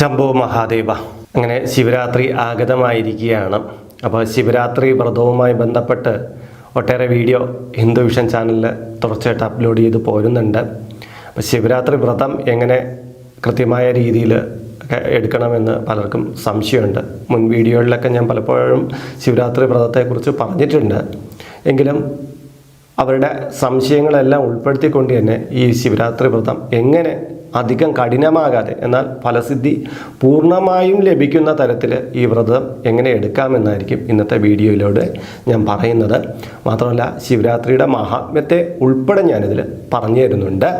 ശംഭോ മഹാദേവ. അങ്ങനെ ശിവരാത്രി ആഗതമായിരിക്കുകയാണ്. അപ്പോൾ ശിവരാത്രി വ്രതവുമായി ബന്ധപ്പെട്ട് ഒട്ടേറെ വീഡിയോ ഹിന്ദു വിഷൻ ചാനലിൽ തുടർച്ചയായിട്ട് അപ്ലോഡ് ചെയ്ത് പോരുന്നുണ്ട്. അപ്പോൾ ശിവരാത്രി വ്രതം എങ്ങനെ കൃത്യമായ രീതിയിൽ എടുക്കണമെന്ന് പലർക്കും സംശയമുണ്ട്. മുൻ വീഡിയോകളിലൊക്കെ ഞാൻ പലപ്പോഴും ശിവരാത്രി വ്രതത്തെക്കുറിച്ച് പറഞ്ഞിട്ടുണ്ട്. എങ്കിലും അവരുടെ സംശയങ്ങളെല്ലാം ഉൾപ്പെടുത്തിക്കൊണ്ട് തന്നെ ഈ ശിവരാത്രി വ്രതം എങ്ങനെ അധികം കഠിനമാകാതെ എന്നാൽ ഫലസിദ്ധി പൂർണമായും ലഭിക്കുന്ന തരത്തിൽ ഈ വ്രതം എങ്ങനെ എടുക്കാമെന്നായിരിക്കും ഇന്നത്തെ വീഡിയോയിലൂടെ ഞാൻ പറയുന്നത്. മാത്രമല്ല ശിവരാത്രിയുടെ മഹാത്മ്യത്തെ ഉൾപ്പെടെ ഞാനിതിൽ പറഞ്ഞു തരുന്നുണ്ട്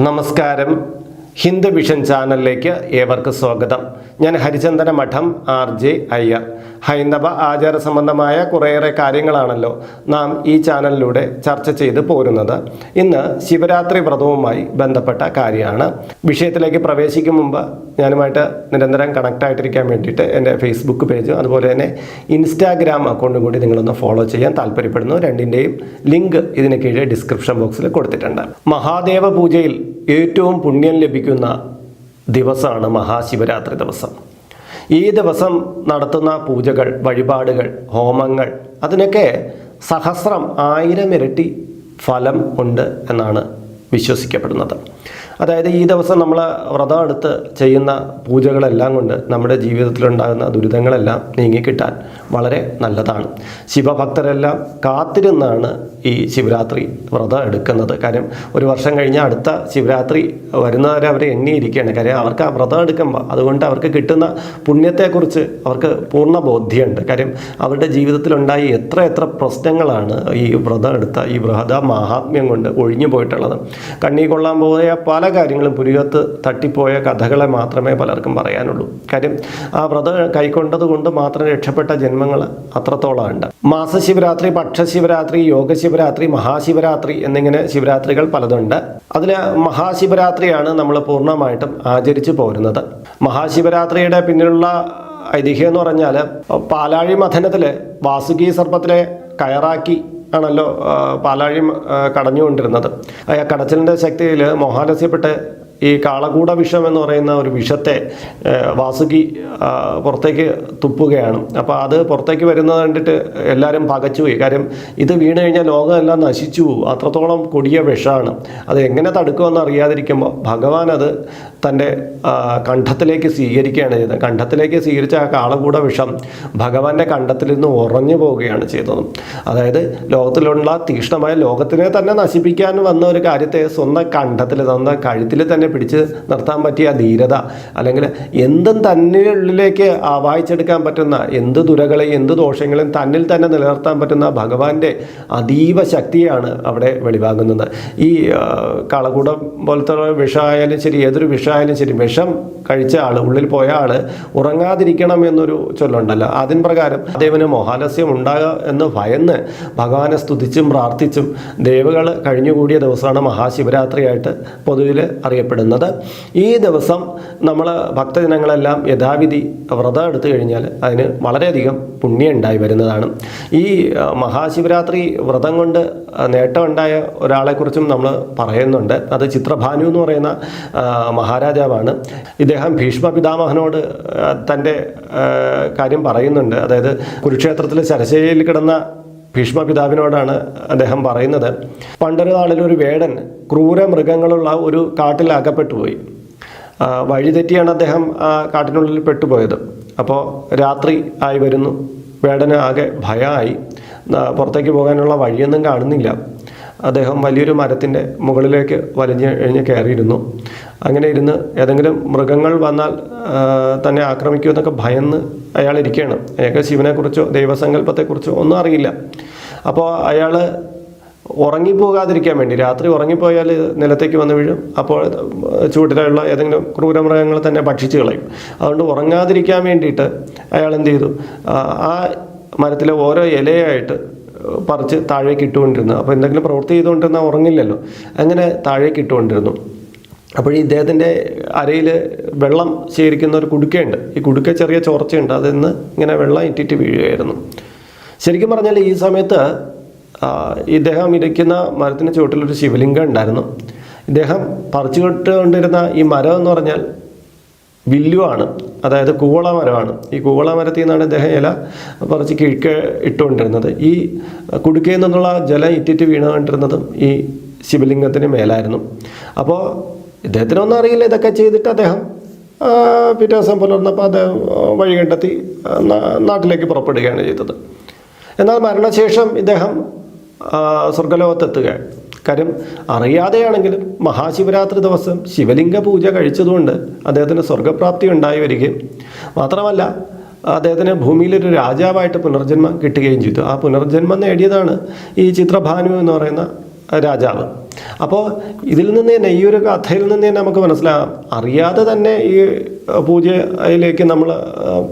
നമസ്കാരം. ഹിന്ദു വിഷൻ ചാനലിലേക്ക് ഏവർക്ക് സ്വാഗതം. ഞാൻ ഹരിചന്ദന മഠം ആർ ജെ അയ്യർ. ഹൈന്ദവ ആചാര സംബന്ധമായ കുറേയേറെ കാര്യങ്ങളാണല്ലോ നാം ഈ ചാനലിലൂടെ ചർച്ച ചെയ്ത് പോരുന്നത്. ഇന്ന് ശിവരാത്രി വ്രതവുമായി ബന്ധപ്പെട്ട കാര്യമാണ്. വിഷയത്തിലേക്ക് പ്രവേശിക്കും മുമ്പ് ഞാനുമായിട്ട് നിരന്തരം കണക്ട് ആയിട്ടിരിക്കാൻ വേണ്ടിയിട്ട് എന്റെ ഫേസ്ബുക്ക് പേജും അതുപോലെ തന്നെ ഇൻസ്റ്റാഗ്രാം അക്കൗണ്ടും കൂടി നിങ്ങളൊന്ന് ഫോളോ ചെയ്യാൻ താല്പര്യപ്പെടുന്നു. രണ്ടിന്റെയും ലിങ്ക് ഇതിന് കീഴെ ഡിസ്ക്രിപ്ഷൻ ബോക്സിൽ കൊടുത്തിട്ടുണ്ട്. മഹാദേവ പൂജയിൽ ഏറ്റവും പുണ്യം ലഭിക്കുന്ന ദിവസമാണ് മഹാശിവരാത്രി ദിവസം. ഈ ദിവസം നടത്തുന്ന പൂജകൾ വഴിപാടുകൾ ഹോമങ്ങൾ അതിനൊക്കെ സഹസ്രം ആയിരം ഇരട്ടി ഫലം ഉണ്ട് എന്നാണ് വിശ്വസിക്കപ്പെടുന്നത്. അതായത് ഈ ദിവസം നമ്മൾ വ്രതം എടുത്ത് ചെയ്യുന്ന പൂജകളെല്ലാം കൊണ്ട് നമ്മുടെ ജീവിതത്തിലുണ്ടാകുന്ന ദുരിതങ്ങളെല്ലാം നീങ്ങിക്കിട്ടാൻ വളരെ നല്ലതാണ്. ശിവഭക്തരെല്ലാം കാത്തിരുന്നാണ് ഈ ശിവരാത്രി വ്രതം എടുക്കുന്നത്. കാര്യം ഒരു വർഷം കഴിഞ്ഞ് അടുത്ത ശിവരാത്രി വരുന്നവരെ അവർ എണ്ണിയിരിക്കുകയാണ്. കാര്യം അവർക്ക് ആ വ്രതം എടുക്കുമ്പോൾ അതുകൊണ്ട് അവർക്ക് കിട്ടുന്ന പുണ്യത്തെക്കുറിച്ച് അവർക്ക് പൂർണ ബോധ്യമുണ്ട്. കാര്യം അവരുടെ ജീവിതത്തിലുണ്ടായി എത്ര എത്ര പ്രശ്നങ്ങളാണ് ഈ വ്രതം എടുത്ത ഈ വ്രത മഹാത്മ്യം കൊണ്ട് ഒഴിഞ്ഞു പോയിട്ടുള്ളത്. കണ്ണീ കൊള്ളാൻ പോയ പല കാര്യങ്ങളും പുരികത്ത് തട്ടിപ്പോയ കഥകളെ മാത്രമേ പലർക്കും പറയാനുള്ളൂ. കാര്യം ആ വ്രതം കൈക്കൊണ്ടത് കൊണ്ട് മാത്രം രക്ഷപ്പെട്ട ജന്മങ്ങൾ അത്രത്തോളം ഉണ്ട് മാസശിവരാത്രി പക്ഷശിവരാത്രി യോഗശിവരാത്രി മഹാശിവരാത്രി എന്നിങ്ങനെ ശിവരാത്രികൾ പലതുണ്ട്. അതിൽ മഹാശിവരാത്രിയാണ് നമ്മൾ പൂർണമായിട്ടും ആചരിച്ചു പോരുന്നത്. മഹാശിവരാത്രിയുടെ പിന്നിലുള്ള ഐതിഹ്യം എന്ന് പറഞ്ഞാൽ പാലാഴി മഥനത്തിൽ വാസുകി സർപ്പത്തിലെ കയറാക്കി ആണല്ലോ പാലാഴി കടഞ്ഞുകൊണ്ടിരുന്നത്. ആ കടച്ചിലിന്റെ ശക്തിയിൽ മോഹാലസ്യപ്പെട്ട് ഈ കാളകൂട വിഷം എന്ന് പറയുന്ന ഒരു വിഷത്തെ വാസുകി പുറത്തേക്ക് തുപ്പുകയാണ്. അപ്പോൾ അത് പുറത്തേക്ക് വരുന്നത് കണ്ടിട്ട് എല്ലാവരും പകച്ചുപോയി. കാര്യം ഇത് വീണ് കഴിഞ്ഞാൽ ലോകമെല്ലാം നശിച്ചു പോകും. അത്രത്തോളം കൊടിയ വിഷമാണ്. അത് എങ്ങനെ തടുക്കുമെന്ന് അറിയാതിരിക്കുമ്പോൾ ഭഗവാൻ അത് തന്റെ കണ്ഠത്തിലേക്ക് സ്വീകരിക്കുകയാണ് ചെയ്തത്. കണ്ഠത്തിലേക്ക് സ്വീകരിച്ച ആ കാളകൂട വിഷം ഭഗവാന്റെ കണ്ഠത്തിൽ നിന്ന് ഉറഞ്ഞു പോവുകയാണ് ചെയ്തത്. അതായത് ലോകത്തിലുള്ള തീക്ഷ്ണമായ ലോകത്തിനെ തന്നെ നശിപ്പിക്കാൻ വന്ന ഒരു കാര്യത്തെ സ്വന്തം കണ്ഠത്തിൽ സ്വന്തം കഴുത്തിൽ തന്നെ പിടിച്ച് നിർത്താൻ പറ്റിയ ധീരത അല്ലെങ്കിൽ എന്തും തന്നിലുള്ളിലേക്ക് വായിച്ചെടുക്കാൻ പറ്റുന്ന എന്ത് ദുരകളെയും എന്ത് ദോഷങ്ങളെയും തന്നിൽ തന്നെ നിലനിർത്താൻ പറ്റുന്ന ഭഗവാന്റെ അതീവ ശക്തിയാണ് അവിടെ വെളിവാകുന്നത്. ഈ കളകൂടം പോലത്തെ വിഷമായാലും ശരി ഏതൊരു വിഷമായാലും ശരി വിഷം കഴിച്ച ആൾ ഉള്ളിൽ പോയ ആൾ ഉറങ്ങാതിരിക്കണം എന്നൊരു ചൊല്ലുണ്ടല്ലോ. അതിൻ പ്രകാരം ദേവന് മോഹാലസ്യം ഉണ്ടാകുക എന്ന് ഭയന്ന് ഭഗവാനെ സ്തുതിച്ചും പ്രാർത്ഥിച്ചും ദേവകൾ കഴിഞ്ഞുകൂടിയ ദിവസമാണ് മഹാശിവരാത്രിയായിട്ട് പൊതുവിൽ അറിയപ്പെടുന്നത്. ഈ ദിവസം നമ്മൾ ഭക്തജനങ്ങളെല്ലാം യഥാവിധി വ്രതം എടുത്തു കഴിഞ്ഞാൽ അതിന് വളരെയധികം പുണ്യം ഉണ്ടായി വരുന്നതാണ്. ഈ മഹാശിവരാത്രി വ്രതം കൊണ്ട് നേട്ടമുണ്ടായ ഒരാളെക്കുറിച്ചും നമ്മൾ പറയുന്നുണ്ട്. അത് ചിത്രഭാനു എന്ന് പറയുന്ന മഹാരാജാവാണ്. ഇദ്ദേഹം ഭീഷ്മ പിതാമഹനോട് തന്റെ കാര്യം പറയുന്നുണ്ട്. അതായത് കുരുക്ഷേത്രത്തിൽ ശരശയിൽ കിടന്ന ഭീഷ്മ പിതാവിനോടാണ് അദ്ദേഹം പറയുന്നത്. പണ്ടൊരു നാളിൽ ഒരു വേടൻ ക്രൂര മൃഗങ്ങളുള്ള ഒരു കാട്ടിൽ അകപ്പെട്ടു പോയി വഴിതെറ്റിയാണ് അദ്ദേഹം ആ കാട്ടിനുള്ളിൽ പെട്ടുപോയത്. അപ്പോൾ രാത്രി ആയി വരുന്നു. വേടന് ആകെ ഭയമായി പുറത്തേക്ക് പോകാനുള്ള വഴിയൊന്നും കാണുന്നില്ല. അദ്ദേഹം വലിയൊരു മരത്തിന്റെ മുകളിലേക്ക് വലിഞ്ഞ് എഴിഞ്ഞ് കയറിയിരുന്നു. അങ്ങനെ ഇരുന്ന് ഏതെങ്കിലും മൃഗങ്ങൾ വന്നാൽ തന്നെ ആക്രമിക്കുമെന്നൊക്കെ ഭയന്ന് അയാൾ ഇരിക്കുകയാണ്. അയാൾക്ക് ശിവനെക്കുറിച്ചോ ദൈവസങ്കല്പത്തെക്കുറിച്ചോ ഒന്നും അറിയില്ല. അപ്പോൾ അയാൾ ഉറങ്ങിപ്പോകാതിരിക്കാൻ വേണ്ടി രാത്രി ഉറങ്ങിപ്പോയാൽ നിലത്തേക്ക് വന്ന് വീഴും. അപ്പോൾ ചൂട്ടിലുള്ള ഏതെങ്കിലും ക്രൂരമൃഗങ്ങൾ തന്നെ ഭക്ഷിച്ചു കളയും. അതുകൊണ്ട് ഉറങ്ങാതിരിക്കാൻ വേണ്ടിയിട്ട് അയാൾ എന്ത് ചെയ്തു? ആ മരത്തിലെ ഓരോ ഇലയായിട്ട് പറിച്ച് താഴേക്ക് ഇട്ടുകൊണ്ടിരുന്നു. അപ്പോൾ എന്തെങ്കിലും പ്രവൃത്തി ചെയ്തുകൊണ്ടിരുന്ന ഉറങ്ങില്ലല്ലോ. അങ്ങനെ താഴേക്ക് ഇട്ടുകൊണ്ടിരുന്നു. അപ്പോൾ ഈ ഇദ്ദേഹത്തിന്റെ അരയിൽ വെള്ളം ശേഖരിക്കുന്ന ഒരു കുടുക്കയുണ്ട്. ഈ കുടുക്ക ചെറിയ ചോർച്ചയുണ്ട്. അതിൽ നിന്ന് ഇങ്ങനെ വെള്ളം ഇറ്റിറ്റ് വീഴുകയായിരുന്നു. ശരിക്കും പറഞ്ഞാൽ ഈ സമയത്ത് ഇദ്ദേഹം ഇരിക്കുന്ന മരത്തിന് ചുവട്ടിലൊരു ശിവലിംഗം ഉണ്ടായിരുന്നു. ഇദ്ദേഹം പറിച്ചു കൊണ്ടിരുന്ന ഈ മരം എന്ന് പറഞ്ഞാൽ വില്ലുവാണ്. അതായത് കൂവളമരമാണ്. ഈ കൂവളമരത്തിൽ നിന്നാണ് ഇദ്ദേഹം ഇല പറിച്ച് കിഴക്ക് ഇട്ടുകൊണ്ടിരുന്നത്. ഈ കുടുക്കയിൽ നിന്നുള്ള ജലം ഇറ്റിറ്റ് വീണുകൊണ്ടിരുന്നതും ഈ ശിവലിംഗത്തിന് മേലായിരുന്നു. അപ്പോൾ ഇദ്ദേഹത്തിനൊന്നും അറിയില്ല ഇതൊക്കെ ചെയ്തിട്ട് അദ്ദേഹം പിറ്റേ ദിവസം പുലർന്നപ്പോൾ അദ്ദേഹം വഴി കണ്ടെത്തി നാട്ടിലേക്ക് പുറപ്പെടുകയാണ് ചെയ്തത്. എന്നാൽ മരണശേഷം ഇദ്ദേഹം സ്വർഗലോകത്തെത്തുകയാണ് കാര്യം അറിയാതെയാണെങ്കിലും മഹാശിവരാത്രി ദിവസം ശിവലിംഗ പൂജ കഴിച്ചതുകൊണ്ട് അദ്ദേഹത്തിന് സ്വർഗപ്രാപ്തി ഉണ്ടായി വരികയും മാത്രമല്ല അദ്ദേഹത്തിന് ഭൂമിയിലൊരു രാജാവായിട്ട് പുനർജന്മം കിട്ടുകയും ചെയ്തു. ആ പുനർജന്മം നേടിയതാണ് ഈ ചിത്രഭാനു എന്ന് പറയുന്ന രാജാവ്. അപ്പോൾ ഇതിൽ നിന്ന് തന്നെ ഈ ഒരു കഥയിൽ നിന്ന് തന്നെ നമുക്ക് മനസ്സിലാകാം. അറിയാതെ തന്നെ ഈ പൂജയിലേക്ക് നമ്മൾ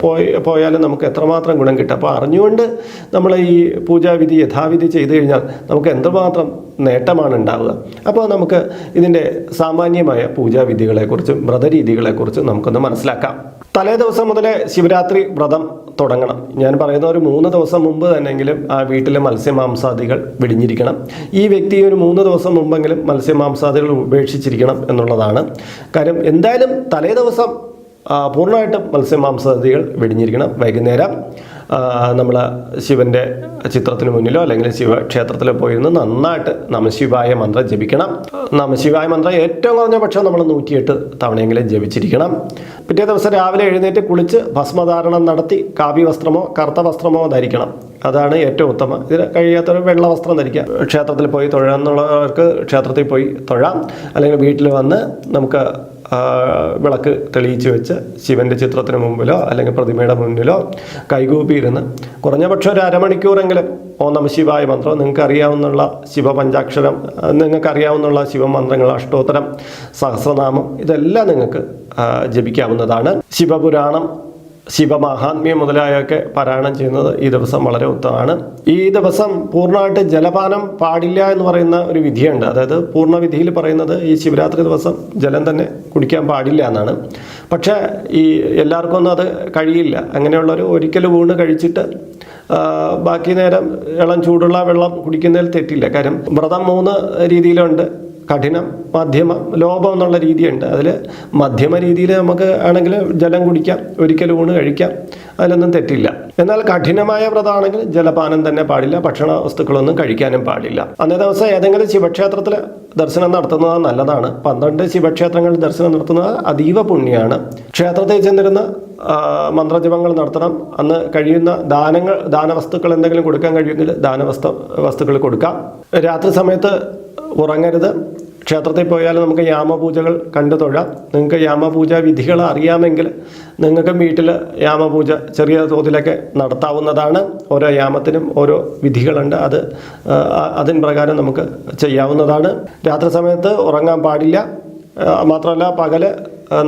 പോയി പോയാലും നമുക്ക് എത്രമാത്രം ഗുണം കിട്ടും. അപ്പോൾ അറിഞ്ഞുകൊണ്ട് നമ്മൾ ഈ പൂജാവിധി യഥാവിധി ചെയ്തു കഴിഞ്ഞാൽ നമുക്ക് എന്തുമാത്രം നേട്ടമാണ് ഉണ്ടാവുക. അപ്പോൾ നമുക്ക് ഇതിന്റെ സാമാന്യമായ പൂജാവിധികളെക്കുറിച്ചും വ്രതരീതികളെക്കുറിച്ചും നമുക്കൊന്ന് മനസ്സിലാക്കാം. തലേ ദിവസം മുതലേ ശിവരാത്രി വ്രതം തുടങ്ങണം. ഞാൻ പറയുന്ന ഒരു മൂന്ന് ദിവസം മുമ്പ് തന്നെങ്കിലും ആ വീട്ടിലെ മത്സ്യമാംസാദികൾ വെടിഞ്ഞിരിക്കണം. ഈ വ്യക്തി ഒരു മൂന്ന് ദിവസം മുമ്പെങ്കിലും മത്സ്യമാംസാദികൾ ഉപേക്ഷിച്ചിരിക്കണം എന്നുള്ളതാണ്. കാര്യം എന്തായാലും തലേ ദിവസം പൂർണമായിട്ടും മത്സ്യമാംസാദികൾ വെടിഞ്ഞിരിക്കണം. വൈകുന്നേരം നമ്മൾ ശിവന്റെ ചിത്രത്തിന് മുന്നിലോ അല്ലെങ്കിൽ ശിവക്ഷേത്രത്തിലോ പോയിരുന്ന് നന്നായിട്ട് നമശിവായ മന്ത്രം ജപിക്കണം. നമശിവായ മന്ത്രം ഏറ്റവും കുറഞ്ഞ പക്ഷം നമ്മൾ നൂറ്റിയെട്ട് തവണയെങ്കിലും ജപിച്ചിരിക്കണം. പിറ്റേ ദിവസം രാവിലെ എഴുന്നേറ്റ് കുളിച്ച് ഭസ്മധാരണം നടത്തി കാവ്യ വസ്ത്രമോ കറുത്ത വസ്ത്രമോ ധരിക്കണം. അതാണ് ഏറ്റവും ഉത്തമം. ഇതിന് കഴിയാത്തവർ വെള്ള വസ്ത്രം ധരിക്കുക. ക്ഷേത്രത്തിൽ പോയി തൊഴാന്നുള്ളവർക്ക് ക്ഷേത്രത്തിൽ പോയി തൊഴാം. അല്ലെങ്കിൽ വീട്ടിൽ വന്ന് നമുക്ക് വിളക്ക് തെളിയിച്ച് വെച്ച് ശിവന്റെ ചിത്രത്തിന് മുമ്പിലോ അല്ലെങ്കിൽ പ്രതിമയുടെ മുന്നിലോ കൈകൂപ്പിയിരുന്ന് കുറഞ്ഞ പക്ഷം ഒരു അരമണിക്കൂറെങ്കിലും ഓം നമ ശിവായ മന്ത്രം. നിങ്ങൾക്ക് അറിയാവുന്നുള്ള ശിവപഞ്ചാക്ഷരം നിങ്ങൾക്ക് അറിയാവുന്നുള്ള ശിവമന്ത്രങ്ങൾ അഷ്ടോത്തരം സഹസ്രനാമം ഇതെല്ലാം നിങ്ങൾക്ക് ജപിക്കാവുന്നതാണ്. ശിവപുരാണം ശിവമഹാത്മ്യം മുതലായൊക്കെ പാരായണം ചെയ്യുന്നത് ഈ ദിവസം വളരെ ഉത്തമമാണ്. ഈ ദിവസം പൂർണമായിട്ട് ജലപാനം പാടില്ല എന്ന് പറയുന്ന ഒരു വിധിയുണ്ട്. അതായത് പൂർണ വിധിയിൽ പറയുന്നത് ഈ ശിവരാത്രി ദിവസം ജലം തന്നെ കുടിക്കാൻ പാടില്ല എന്നാണ്. പക്ഷേ ഈ എല്ലാവർക്കും ഒന്നും അത് കഴിയില്ല. അങ്ങനെയുള്ളൊരു ഒരിക്കൽ വീണ് കഴിച്ചിട്ട് ബാക്കി നേരം ഇളം ചൂടുള്ള വെള്ളം കുടിക്കുന്നതിൽ തെറ്റില്ല. കാര്യം വ്രതം മൂന്ന് രീതിയിലുണ്ട്. കഠിനം മധ്യമ ലോപം എന്നുള്ള രീതിയുണ്ട്. അതിൽ മധ്യമ രീതിയിൽ നമുക്ക് ആണെങ്കിൽ ജലം കുടിക്കാം ഒരിക്കൽ ഊണ് കഴിക്കാം അതിലൊന്നും തെറ്റില്ല. എന്നാൽ കഠിനമായ വ്രതമാണെങ്കിൽ ജലപാനം തന്നെ പാടില്ല ഭക്ഷണ വസ്തുക്കളൊന്നും കഴിക്കാനും പാടില്ല. അന്നേ ദിവസം ഏതെങ്കിലും ശിവക്ഷേത്രത്തിൽ ദർശനം നടത്തുന്നത് നല്ലതാണ്. പന്ത്രണ്ട് ശിവക്ഷേത്രങ്ങളിൽ ദർശനം നടത്തുന്നത് അതീവ പുണ്യമാണ് ക്ഷേത്രത്തിൽ ചെന്നിരുന്ന മന്ത്രജപങ്ങൾ നടത്തണം. അന്ന് കഴിയുന്ന ദാനങ്ങൾ ദാനവസ്തുക്കൾ എന്തെങ്കിലും കൊടുക്കാൻ കഴിയുമെങ്കിൽ ദാനവസ്തു വസ്തുക്കൾ കൊടുക്കാം. രാത്രി സമയത്ത് ഉറങ്ങരുത്. ക്ഷേത്രത്തിൽ പോയാൽ നമുക്ക് യാമപൂജകൾ കണ്ടു തൊഴാം. നിങ്ങൾക്ക് യാമപൂജ വിധികൾ അറിയാമെങ്കിൽ നിങ്ങൾക്കും വീട്ടിൽ യാമപൂജ ചെറിയ തോതിലൊക്കെ നടത്താവുന്നതാണ്. ഓരോ യാമത്തിനും ഓരോ വിധികളുണ്ട്. അത് അതിന് പ്രകാരം നമുക്ക് ചെയ്യാവുന്നതാണ്. രാത്രി സമയത്ത് ഉറങ്ങാൻ പാടില്ല. മാത്രമല്ല പകൽ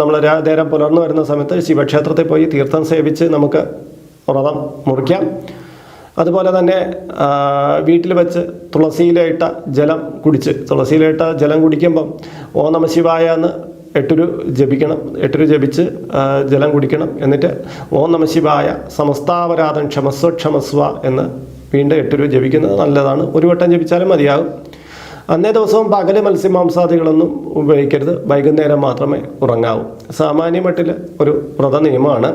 നമ്മൾ നേരം പുലർന്നു വരുന്ന സമയത്ത് ശിവക്ഷേത്രത്തിൽ പോയി തീർത്ഥം സേവിച്ച് നമുക്ക് വ്രതം മുറിക്കാം. അതുപോലെ തന്നെ വീട്ടിൽ വെച്ച് തുളസിയിലേട്ട ജലം കുടിച്ച് തുളസിയിലേട്ട ജലം കുടിക്കുമ്പം ഓ നമ ശിവായ എന്ന് എട്ടൊരു ജപിക്കണം എട്ടൊരു ജപിച്ച് ജലം കുടിക്കണം. എന്നിട്ട് ഓം നമ ശിവായ സമസ്താപരാധം ക്ഷമസ്വ ക്ഷമസ്വ എന്ന് വീണ്ടും എട്ടൊരു ജപിക്കുന്നത് നല്ലതാണ്. ഒരു വട്ടം ജപിച്ചാലും മതിയാകും. അന്നേ ദിവസവും പകൽ മത്സ്യമാംസാദികളൊന്നും ഉപയോഗിക്കരുത്. വൈകുന്നേരം മാത്രമേ ഉറങ്ങാവൂ. സാമാന്യ മട്ടിൽ ഒരു വ്രത നിയമമാണ്.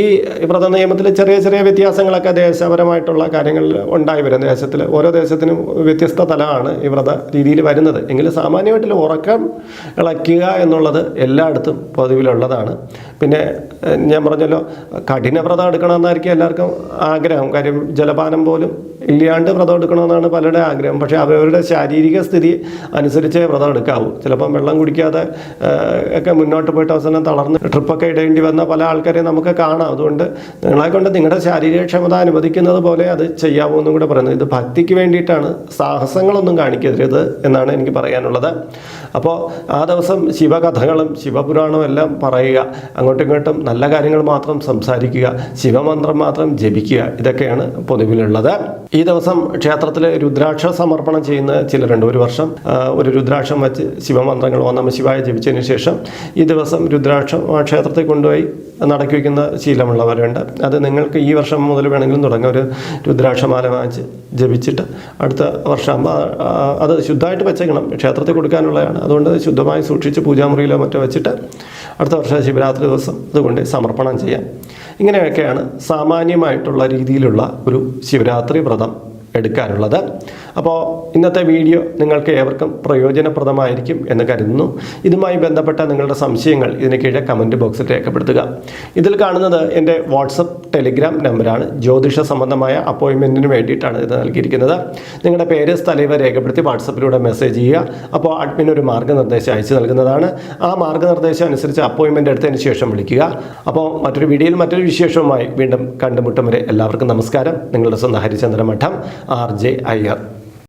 ഈ വ്രത നിയമത്തിൽ ചെറിയ ചെറിയ വ്യത്യാസങ്ങളൊക്കെ ദേശപരമായിട്ടുള്ള കാര്യങ്ങളിൽ ഉണ്ടായി വരും. ദേശത്തിൽ ഓരോ ദേശത്തിനും വ്യത്യസ്ത തലമാണ് ഈ വ്രത രീതിയിൽ വരുന്നത്. എങ്കിലും സാമാന്യമായിട്ടുള്ള ഉറക്കം ഇളക്കുക എന്നുള്ളത് എല്ലായിടത്തും പൊതുവിലുള്ളതാണ്. പിന്നെ ഞാൻ പറഞ്ഞല്ലോ കഠിന വ്രതം എടുക്കണമെന്നായിരിക്കും എല്ലാവർക്കും ആഗ്രഹം. കാര്യം ജലപാനം പോലും ഇല്ലാണ്ട് വ്രതം എടുക്കണമെന്നാണ് പലരുടെ ആഗ്രഹം. പക്ഷേ അവരവരുടെ ശാരീരിക സ്ഥിതി അനുസരിച്ച് വ്രതം എടുക്കാവൂ. ചിലപ്പം വെള്ളം കുടിക്കാതെ ഒക്കെ മുന്നോട്ട് പോയിട്ട് അവസാനം തളർന്ന് ട്രിപ്പൊക്കെ ഇടേണ്ടി വന്ന പല ആൾക്കാരെയും നമുക്ക് കാണാം. അതുകൊണ്ട് നിങ്ങളെ കൊണ്ട് നിങ്ങളുടെ ശാരീരിക ക്ഷമത അനുവദിക്കുന്നത് പോലെ അത് ചെയ്യാവൂ എന്നും കൂടെ പറയുന്നത് ഇത് ഭക്തിക്ക് വേണ്ടിയിട്ടാണ് സാഹസങ്ങളൊന്നും കാണിക്കരുത് എന്നാണ് എനിക്ക് പറയാനുള്ളത്. അപ്പോൾ ആ ദിവസം ശിവകഥകളും ശിവപുരാണവും എല്ലാം പറയുക അങ്ങോട്ടും ഇങ്ങോട്ടും നല്ല കാര്യങ്ങൾ മാത്രം സംസാരിക്കുക ശിവമന്ത്രം മാത്രം ജപിക്കുക ഇതൊക്കെയാണ് പൊതുവിലുള്ളത്. ഈ ദിവസം ക്ഷേത്രത്തിൽ രുദ്രാക്ഷ സമർപ്പണം ചെയ്യുന്ന ചിലരുണ്ട് ഒരു വർഷം ഒരു രുദ്രാക്ഷം വെച്ച് ശിവമന്ത്രങ്ങൾ ഓ നമ ശിവായ ജപിച്ചതിന് ശേഷം ഈ ദിവസം രുദ്രാക്ഷം ക്ഷേത്രത്തിൽ കൊണ്ടുപോയി നടക്കി വയ്ക്കുന്ന ശീലമുള്ളവരുണ്ട്. അത് നിങ്ങൾക്ക് ഈ വർഷം മുതൽ വേണമെങ്കിലും തുടങ്ങാം. ഒരു രുദ്രാക്ഷമാല വാങ്ങിച്ച് ജപിച്ചിട്ട് അടുത്ത വർഷമാകുമ്പോൾ അത് ശുദ്ധമായിട്ട് വെച്ചേക്കണം. ക്ഷേത്രത്തിൽ കൊടുക്കാനുള്ളതാണ്. അതുകൊണ്ട് ശുദ്ധമായി സൂക്ഷിച്ച് പൂജാമുറിയിലോ മറ്റോ വെച്ചിട്ട് അടുത്ത വർഷം ശിവരാത്രി ദിവസം അതുകൊണ്ട് സമർപ്പണം ചെയ്യാം. ഇങ്ങനെയൊക്കെയാണ് സാമാന്യമായിട്ടുള്ള രീതിയിലുള്ള ഒരു ശിവരാത്രി വ്രതം. എടുക്കാനുള്ളത്. അപ്പോൾ ഇന്നത്തെ വീഡിയോ നിങ്ങൾക്ക് ഏവർക്കും പ്രയോജനപ്രദമായിരിക്കും എന്ന് കരുതുന്നു. ഇതുമായി ബന്ധപ്പെട്ട നിങ്ങളുടെ സംശയങ്ങൾ ഇതിന് കീഴെ കമന്റ് ബോക്സിൽ രേഖപ്പെടുത്തുക. ഇതിൽ കാണുന്നത് എന്റെ വാട്സപ്പ് ടെലിഗ്രാം നമ്പറാണ് ജ്യോതിഷ സംബന്ധമായ അപ്പോയിൻമെന്റിന് വേണ്ടിയിട്ടാണ് ഇത് നൽകിയിരിക്കുന്നത്. നിങ്ങളുടെ പേര് സ്ഥലവ രേഖപ്പെടുത്തി വാട്സപ്പിലൂടെ മെസ്സേജ് ചെയ്യുക. അപ്പോൾ അഡ്മിൻ ഒരു മാർഗനിർദ്ദേശം അയച്ചു നൽകുന്നതാണ്. ആ മാർഗനിർദ്ദേശം അനുസരിച്ച് അപ്പോയിൻമെന്റ് എടുത്തതിന് ശേഷം വിളിക്കുക. അപ്പോൾ മറ്റൊരു വീഡിയോയിൽ മറ്റൊരു വിശേഷവുമായി വീണ്ടും കണ്ടുമുട്ടും വരെ എല്ലാവർക്കും നമസ്കാരം. നിങ്ങളുടെ സ്വന്തം ഹരിചന്ദ്ര മഠം ആർ ജെ അയ്യർ